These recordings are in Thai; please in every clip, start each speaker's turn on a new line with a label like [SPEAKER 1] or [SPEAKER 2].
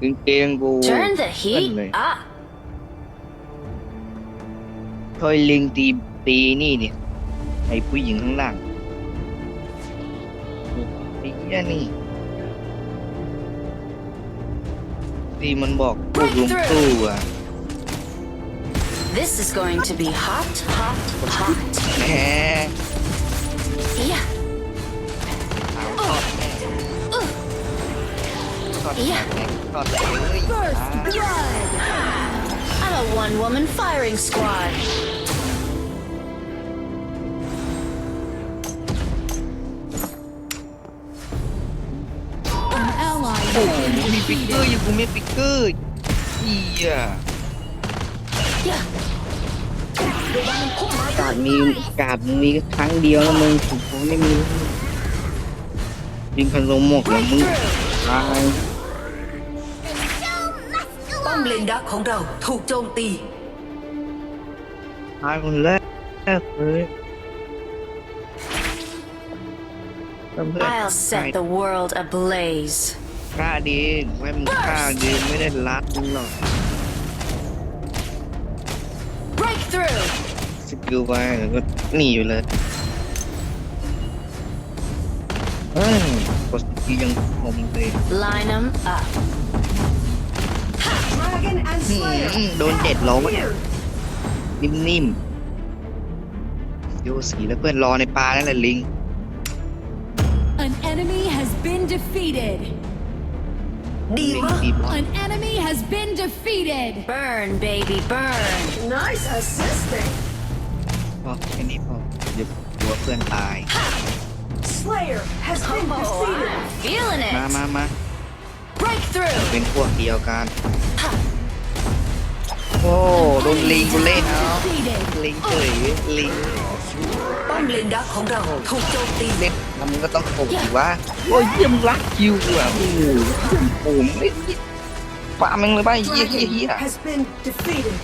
[SPEAKER 1] กางเกงกู
[SPEAKER 2] Turn the heat
[SPEAKER 1] Anyway.
[SPEAKER 2] up.
[SPEAKER 1] ทอยลิงตีตีนี่เนี่ยไอ้ผู้หญิงข้างล่างไอ้เหี้ยนี่ที่มันบอกพวกลุงตู้อะ
[SPEAKER 2] This is going to be hot, hot, hot.
[SPEAKER 1] แหม
[SPEAKER 2] a one-woman firing squad.
[SPEAKER 1] โอ้โหมีปิกเกอร์อยู่กูมีปิกเกอร์เหี้ย
[SPEAKER 2] Yeah,
[SPEAKER 1] กาดมีกาดมึงมีครั้งเดียวแล้วมึงผมคงไม่มีแล้วยิงพันลมหมกแล้วมึง
[SPEAKER 2] breakthrough.
[SPEAKER 1] ตาย
[SPEAKER 3] ป้อมเลนดักของเราถูกโจมตี
[SPEAKER 1] ตายคนแรกเลยเพื่อน
[SPEAKER 2] I'll set the world ablaze.
[SPEAKER 1] ฆ่าดีไว้มึงฆ่าดีไม่ได้รัดมึงหรอก
[SPEAKER 2] Breakthrough.
[SPEAKER 1] สกิลไปแล้วก็หนีอยู่เลยเฮ้ยกดสกิลยังผมเลย
[SPEAKER 2] Line them up.
[SPEAKER 3] Dragon and
[SPEAKER 1] อืมโดนเจ็ดล้มอะนิ่ มๆโยสีแล้วเพื่อนรอในปลานั่นแหละลิง
[SPEAKER 4] An enemy has been defeated.
[SPEAKER 3] ดี
[SPEAKER 1] ลิง
[SPEAKER 3] มาก
[SPEAKER 1] ตีบอล
[SPEAKER 4] An enemy has been defeated.
[SPEAKER 2] Burn, baby, burn.
[SPEAKER 3] Nice assisting
[SPEAKER 1] พอแค่นี้พอเดี๋ยวกลัวเพื่อนตาย
[SPEAKER 3] Slayer has been
[SPEAKER 2] Oh,
[SPEAKER 3] defeated
[SPEAKER 2] I'm feeling
[SPEAKER 1] มา
[SPEAKER 2] it.
[SPEAKER 1] มามา
[SPEAKER 2] Breakthrough.
[SPEAKER 1] เป็นพวกเดียวกัน โอ้โดนลิงกูเล่นเอา
[SPEAKER 4] Defeated.
[SPEAKER 1] ลิงเฉยลิง
[SPEAKER 3] ป้อมเลนดักของเราถูกโจมตี
[SPEAKER 1] เล่นแล้วมึงก็ต้องโกงสิวะโอ้ยเยี่ยมรักคิวอะโอ้โหโอ้โหไม่ปาแม่งเลยป่ะเยี่ยเยี่ยเยี่ย
[SPEAKER 3] has been defeated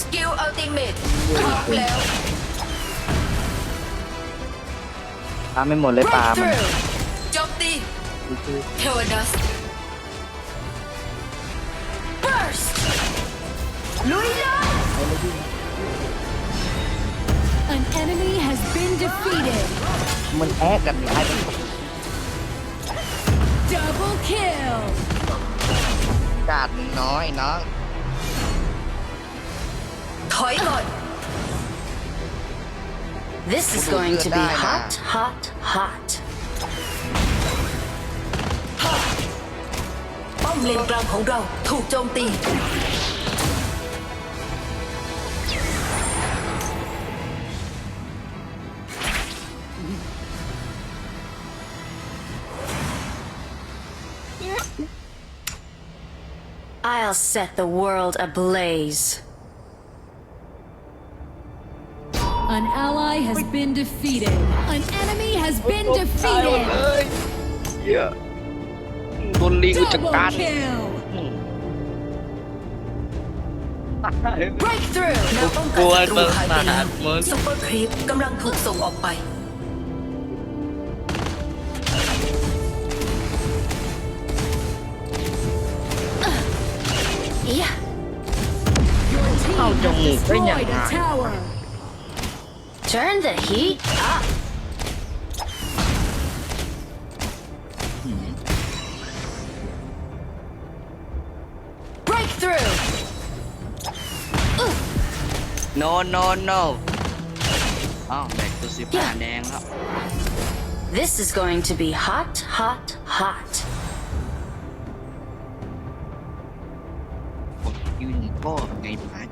[SPEAKER 3] Skill ultimate พร้อมแล้ว
[SPEAKER 1] ปาไม่หมดเลยปามัน
[SPEAKER 3] โจมตีเทวดัส ลุยเลย
[SPEAKER 4] An enemy has been defeated.
[SPEAKER 1] มันแอกกันตายไป
[SPEAKER 4] Double kill.
[SPEAKER 1] กาดมึงน้อยน้อง
[SPEAKER 3] ถอยก่อน
[SPEAKER 2] This is going to be hot, hot, hot.
[SPEAKER 3] ป้อมเลนกลางของเราถูกโจมตี
[SPEAKER 2] I'll set the world ablaze.
[SPEAKER 4] An ally has been defeated. An enemy has been
[SPEAKER 1] ตายหมด
[SPEAKER 4] defeated.
[SPEAKER 1] เลยเหี้ยโดนลิงกูจัด
[SPEAKER 4] Double
[SPEAKER 1] การ
[SPEAKER 4] kill.
[SPEAKER 2] Breakthrough.
[SPEAKER 3] แนวป้อง
[SPEAKER 1] กลัว
[SPEAKER 3] กันศัตรู
[SPEAKER 1] เบิร์
[SPEAKER 3] หายไป
[SPEAKER 1] มา
[SPEAKER 3] แล้ว
[SPEAKER 1] เมิร์
[SPEAKER 3] ซุปเปอร์ครีปกำลังถูกส่งออกไป
[SPEAKER 4] team
[SPEAKER 1] How
[SPEAKER 4] has
[SPEAKER 1] trong một cái nhà
[SPEAKER 4] destroyed a
[SPEAKER 1] hàng.
[SPEAKER 4] tower.
[SPEAKER 2] Turn the heat up. Breakthrough.
[SPEAKER 1] no no no อ้าวแบกตัวสิบห้าแดงแล้ว
[SPEAKER 2] This is going to be hot, hot, hot.
[SPEAKER 1] กดยืนก็ไงพาจังไร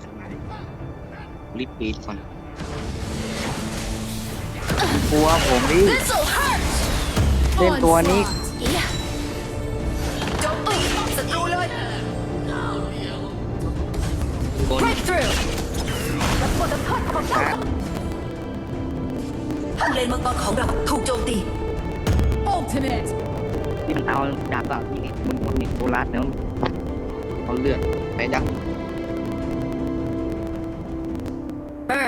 [SPEAKER 1] รีบปีดก่อนกลัวผมดิ
[SPEAKER 2] This'll hurt.
[SPEAKER 1] เล่นตัวนี้
[SPEAKER 4] Onslaught.
[SPEAKER 2] Yeah.
[SPEAKER 3] โจมตีป้อมศัตรูเลย
[SPEAKER 1] โดน
[SPEAKER 2] Breakthrough.
[SPEAKER 1] ฆ่า
[SPEAKER 3] ป้อมเลนมังกรของเราถูกโจมตี
[SPEAKER 4] Ultimate.
[SPEAKER 1] ที่มันเอาดาบอะที่นี่มึงมึงนี่โบราณเนาะเอาเลือดไปดัก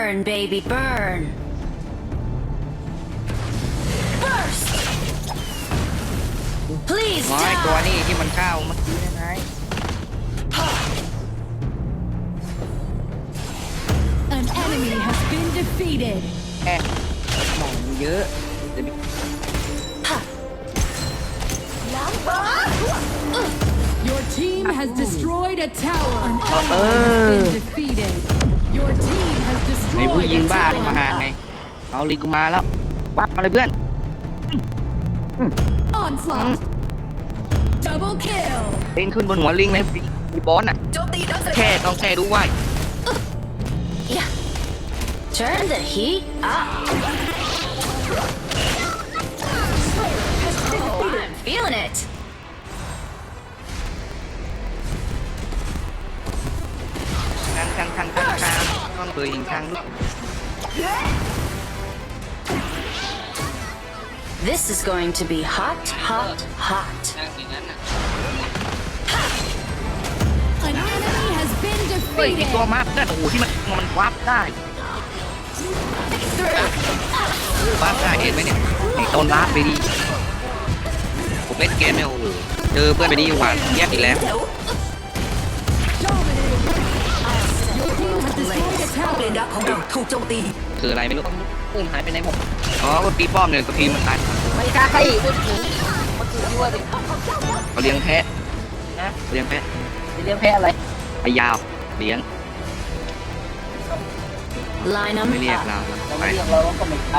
[SPEAKER 2] Burn, baby, burn. Burst. Please
[SPEAKER 1] อ๋อไอ้ตัวนี้ที่มันเข้าเมื่อกี้นะไง
[SPEAKER 4] An enemy has been defeated.
[SPEAKER 1] แค่หมองเยอะเดี๋ยว
[SPEAKER 4] Your team has destroyed a tower. An
[SPEAKER 1] Uh.
[SPEAKER 4] ally has been defeated. Your team has
[SPEAKER 1] ไอ้ผู้
[SPEAKER 4] destroyed
[SPEAKER 1] ยิง
[SPEAKER 4] a
[SPEAKER 1] บ้านี่มาหา
[SPEAKER 4] tower.
[SPEAKER 1] ไงเอาลิงกูมาแล้ววับมาเลยเพื่อน
[SPEAKER 4] Onslaught. Double kill.
[SPEAKER 1] ลิงขึ้นบนหัวลิงเลยมีบอสอะ
[SPEAKER 3] โจมตีดักสเล
[SPEAKER 1] แค่
[SPEAKER 3] น
[SPEAKER 1] ต้องแค่รู้ไว้
[SPEAKER 2] Yeah. Turn the heat up. Oh, I'm feeling it.
[SPEAKER 1] องเปิดยิงทางลูก
[SPEAKER 2] This is going to be hot, hot, hot.
[SPEAKER 1] ทางอย่างนั้นอะ
[SPEAKER 4] An enemy has been
[SPEAKER 1] เฮ้ยมี
[SPEAKER 4] defeated.
[SPEAKER 1] ตัวมาเพื่อนโอ้โหที่มันมันวับได้วับได้เห็นไหมเนี่ยไอ้ต้นรัดไปดี ผมเล่นเกมเนี่ยโอ้โหเจอเพื่อนไปดีหวานแยกอีกแล้ว
[SPEAKER 3] เป้อมเลน
[SPEAKER 4] tower.
[SPEAKER 3] ดักของเราถูกโจมตี
[SPEAKER 1] คืออะไรไม่รู้อุ้มหายไปไหนหมดอ๋อก็ตีป้อมเนี่ยก็ทีมมันตายไม่ใช่พูดถึงมันคือที่ว่าเขาเลี้ยงแพะนะเลี้ยงแพะ
[SPEAKER 5] เลี้ยงแพะอะไร
[SPEAKER 1] ไปยาวเลี้ยง
[SPEAKER 2] Line 'em
[SPEAKER 1] ไม่เรียก
[SPEAKER 2] up.
[SPEAKER 1] เรา
[SPEAKER 5] เรา
[SPEAKER 1] ไป
[SPEAKER 5] ไม่เลี้ยงเราก็ไม่ไป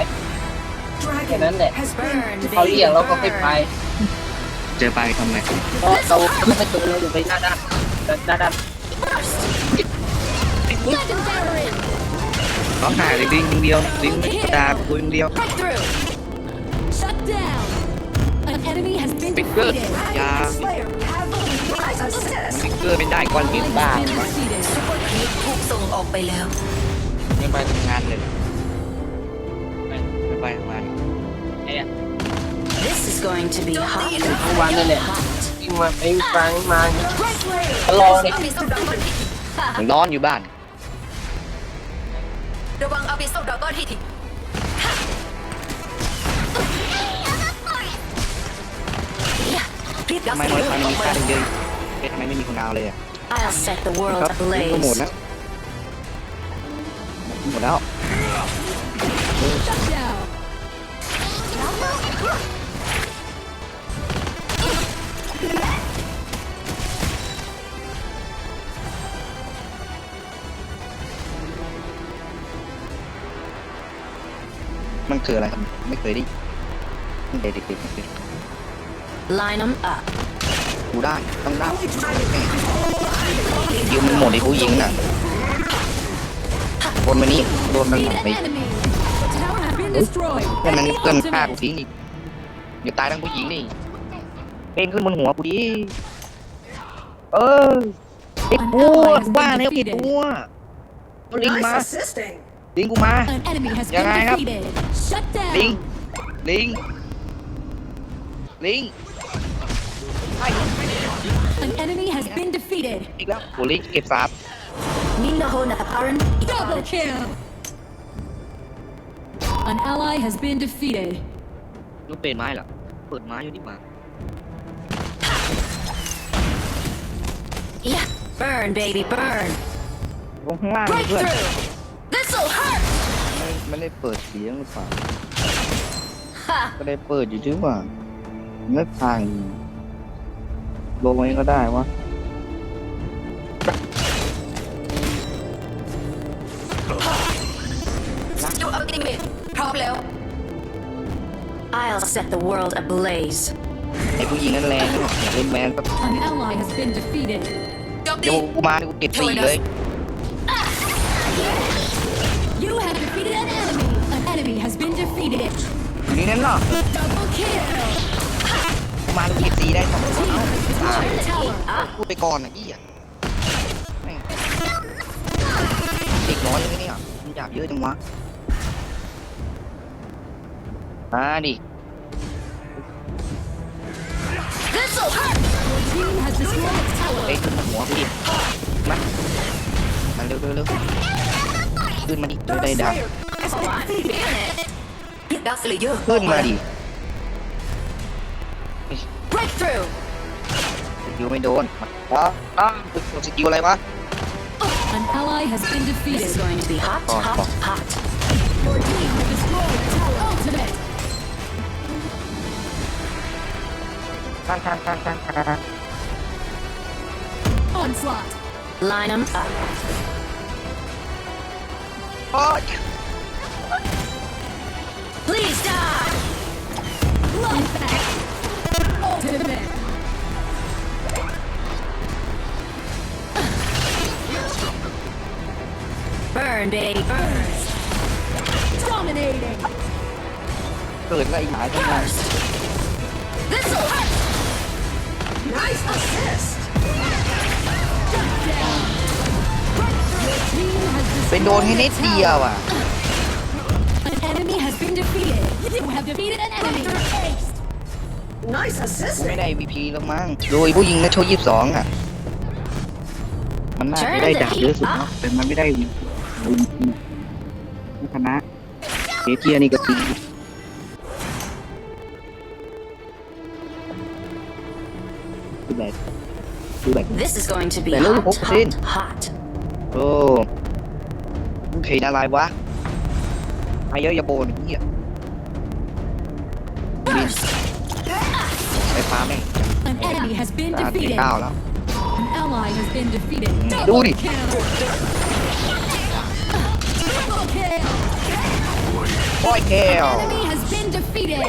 [SPEAKER 5] แค่นั้นแหละ
[SPEAKER 2] Burn,
[SPEAKER 5] เขาเลี้ยง
[SPEAKER 2] baby,
[SPEAKER 5] เราก็ไม่ไป
[SPEAKER 2] burn.
[SPEAKER 1] เจอไปทำไง
[SPEAKER 5] เพราะเราไม่ตัวเราอยู่ไปหน้าด้านหน้าด้าน
[SPEAKER 4] Legendary.
[SPEAKER 1] ร้องไห้เลยลิงอย่างเดียวลิงไม่กระดาษกูอย่างเดียว
[SPEAKER 2] Breakthrough.
[SPEAKER 4] Shut down. An enemy has been
[SPEAKER 1] ปิกเกอร์
[SPEAKER 4] defeated.
[SPEAKER 1] ยาปิกเกอร์ไม่ได้ก้อนหิน
[SPEAKER 4] Ally
[SPEAKER 1] บ้า
[SPEAKER 4] has been
[SPEAKER 1] วะ
[SPEAKER 4] defeated.
[SPEAKER 3] ซุปเปอร์ครีปถูกส่งออกไปแล้ว
[SPEAKER 1] ไม่ไปทำงานเลยไม่ไม่ไปทำงาน
[SPEAKER 2] This is going to be hot,
[SPEAKER 5] ทั้งวันนั่นแหละ
[SPEAKER 2] hot.
[SPEAKER 5] วิ่งมาไปฟังมาตลอดเลย
[SPEAKER 3] อาบิโซดราก้อนฮิต
[SPEAKER 1] มันร้อนอยู่บ้าน
[SPEAKER 3] ระวังอาบิโซดราก้อนฮิตรีบดัก
[SPEAKER 1] ทำไม
[SPEAKER 3] สเล
[SPEAKER 1] น้อย
[SPEAKER 3] น
[SPEAKER 1] ทำ
[SPEAKER 3] อ
[SPEAKER 1] มี
[SPEAKER 3] อกมา
[SPEAKER 1] ค่าเยอะเอ๊ะทำไมไม่มีคนเอาเลยอะ
[SPEAKER 2] I'll set the world
[SPEAKER 1] ครับลิงก็หมด
[SPEAKER 2] ablaze.
[SPEAKER 1] แล้วหมดแล้ว มันคืออะไรครับไม่เคยได้ตั้งแต่เด็กๆไม่เคย
[SPEAKER 2] Line 'em up.
[SPEAKER 1] กูได้ต้องได้ยิวมันหมดไอ้ผู้หญิงน่ะคนมานี่โดนมัน
[SPEAKER 4] Defeat
[SPEAKER 1] ไป
[SPEAKER 4] an enemy. Tower has been destroyed.
[SPEAKER 1] เพื่อนมันเพื่อนฆ่ากู
[SPEAKER 4] Ultimate.
[SPEAKER 1] ทิ้งอีกเดี๋ยวตายทั้งผู้หญิงนี่เป็นขึ้นบนหัวกูดิเออไอ้ตัวว่าแล้วไอ้ตัวเอาลิงมา ลิงกูมา
[SPEAKER 4] An enemy has
[SPEAKER 1] Yeah,
[SPEAKER 4] been
[SPEAKER 1] I have-
[SPEAKER 4] defeated. Shut
[SPEAKER 1] ลิง
[SPEAKER 4] down.
[SPEAKER 1] ลิงลิง
[SPEAKER 4] An enemy has been defeated.
[SPEAKER 1] อีกแล้วโหลิงเก็บสาบ
[SPEAKER 3] Ninda Hona Apparent
[SPEAKER 4] Double kill. An ally has been defeated.
[SPEAKER 1] รู้เป็นไม้เหรอเปิดไม้อยู่นี่มา
[SPEAKER 2] Yeah. Burn, baby, burn.
[SPEAKER 1] ลงข้างล่างเลยเพื่อน
[SPEAKER 2] Breakthrough. This'll hurt.
[SPEAKER 1] ไม่ไม่ได้เปิดเสียงหรือเปล่า
[SPEAKER 2] Ha.
[SPEAKER 1] ก็ได้เปิดอยู่ที่ว่า ไม่พังลงไว้ก็ได้วะ
[SPEAKER 3] ดูอัลติเมทพร้อมแล้ว
[SPEAKER 2] I'll set the world ablaze.
[SPEAKER 1] ไอ้ผู้หญิงนั่นแรงอยากเล่นแมนก็
[SPEAKER 4] An ally has been defeated.
[SPEAKER 3] โจมตี
[SPEAKER 1] เดี๋ยวกูมาเดี๋ยวกูเก็บสี่เลย อยู่นี่นั่นเนาะ
[SPEAKER 4] Double kill.
[SPEAKER 1] กูมาเดี๋ยวกูเก็บสี่ได้สอง
[SPEAKER 4] Team has destroyed a tower.
[SPEAKER 1] พูดไปก่อนนะอี้อะแม่งเด็กน้อยเลยเนี่ยมันหยาบเยอะจังวะมาดิ
[SPEAKER 2] This'll hurt.
[SPEAKER 4] Team has destroyed a tower.
[SPEAKER 1] เอ้ยขึ้นมาหัวพี่มามาเร็วเร็วเร็วขึ้นมาดิเร็วได้ดัง
[SPEAKER 3] ดักสเลเยอร์
[SPEAKER 1] ขึ้นมาดิ
[SPEAKER 2] Breakthrough.
[SPEAKER 1] ยูไม่โดนอ๋ออ้าวกดสกิลอะไรวะ
[SPEAKER 4] An ally has been
[SPEAKER 2] This is
[SPEAKER 4] defeated.
[SPEAKER 2] going to be hot,
[SPEAKER 1] Oh,
[SPEAKER 2] hot,
[SPEAKER 1] fuck.
[SPEAKER 2] hot.
[SPEAKER 4] Your team has destroyed a tower. Ultimate.
[SPEAKER 1] ข้างข้างข้างข้างข้าง
[SPEAKER 4] Onslaught.
[SPEAKER 2] Line them up.
[SPEAKER 1] โ Burn,
[SPEAKER 2] baby, burn.
[SPEAKER 4] Dominating.
[SPEAKER 1] เกิดอะไรอีกหลายตั้งนาน
[SPEAKER 2] This'll hurt!
[SPEAKER 3] Nice assist
[SPEAKER 4] Team has
[SPEAKER 1] เป็นโดนให้นิดเดียวอ่ะ
[SPEAKER 4] An enemy has been defeated. You have defeated an enemy.
[SPEAKER 3] Nice
[SPEAKER 1] กู
[SPEAKER 3] assist
[SPEAKER 1] ไม่ได้ MVP แล้วมั้งโดยผู้ยิงนักโชว์ยี่สิบสองอะ มันน่าจะได้ดาบเยอะสุดเนาะแต่มันไม่ได้ MVP ไม่ชนะเอเจียนี่ก็จริงคือแบบคือแบบ
[SPEAKER 2] This is going to be
[SPEAKER 1] Hello,
[SPEAKER 2] hot,
[SPEAKER 1] Hopsin.
[SPEAKER 2] hot, hot.
[SPEAKER 1] โอ้มึงเทรนอะไรวะไอเยอะอยาโบนเหี้ย ฟฟ้าแม่ง
[SPEAKER 4] An enemy has been
[SPEAKER 1] ตาเตะ
[SPEAKER 4] defeated.
[SPEAKER 1] ก้าวแล้ว
[SPEAKER 4] An ally has been defeated.
[SPEAKER 1] Do
[SPEAKER 4] Double
[SPEAKER 1] it.
[SPEAKER 4] kill. Triple kill.
[SPEAKER 1] โอ้ยแก้ว
[SPEAKER 4] Enemy has been defeated.